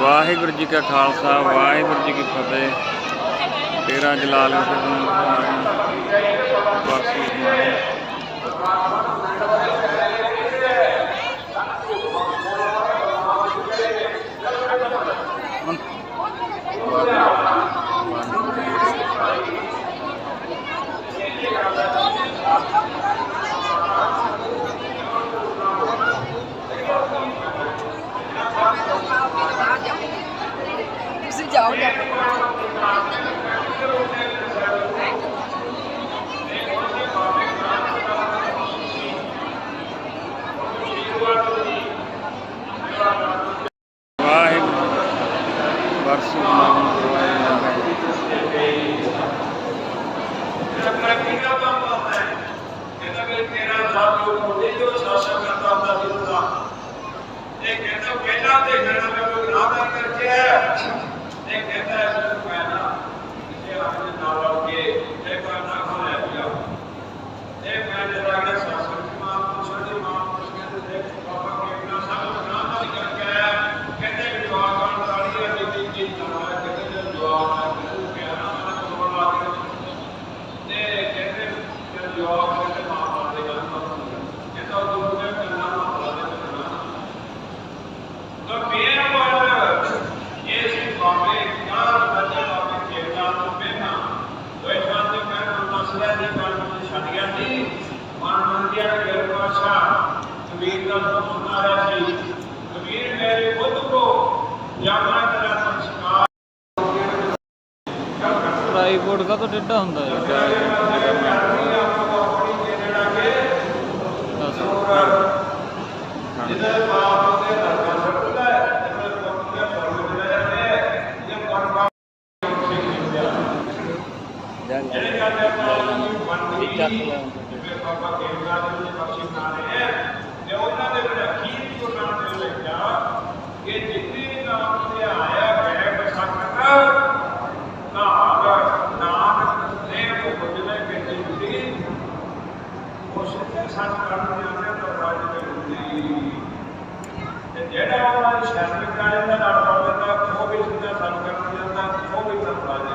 ਵਾਹਿਗੁਰੂ ਜੀ ਕਾ ਖਾਲਸਾ ਵਾਹਿਗੁਰੂ ਜੀ ਕੀ ਫਤਿਹ। ਤੇਰਾ ਜਲਾਲ ਹੁਸਨ ਵਾਸੀ ਸਮਾਏ ਤੁਸੀਂ ਜਾਓ ਜਾ ਵਾਹਿਗੁਰੂ ਵਰਸੀ ਨਾਮ कबीर मेरे बुद्ध को जाना तेरा संस्कार ਟ੍ਰਾਈਪੋਡ ਕਾ ਤਾਂ ਟੇਢਾ ਹੁੰਦਾ ਹੈ ਦੱਸ। ਜਿਹਦੇ ਬਾਪ ਦੇ ਧਰਮ ਸਕਦਾ ਹੈ ਜਿਹਦੇ ਪੁੱਤ ਦੇ ਫਰਜ਼ ਜਿਹੜੇ ਨੇ ਇਹ ਪਰਮਾ ਜਿਹੜੇ ਕਹਿੰਦੇ ਆਪਾਂ ਨੂੰ ਬੰਦੀ ਜਿਵੇਂ ਬਾਬਾ ਕੇਵਲਾ ਜੀ ਨੇ ਬਖਸ਼ੀ ਸੈਂਟਰ ਕਰਾ ਦਿੰਦਾ ਨਾਲ ਪਾ ਦਿੰਦਾ ਉਹ ਵੀ ਸੁਣਦਾ ਸਾਨੂੰ ਕਰਨ ਦਿੰਦਾ ਉਹ ਵੀ ਸਾਨੂੰ ਪਾ ਦਿੰਦਾ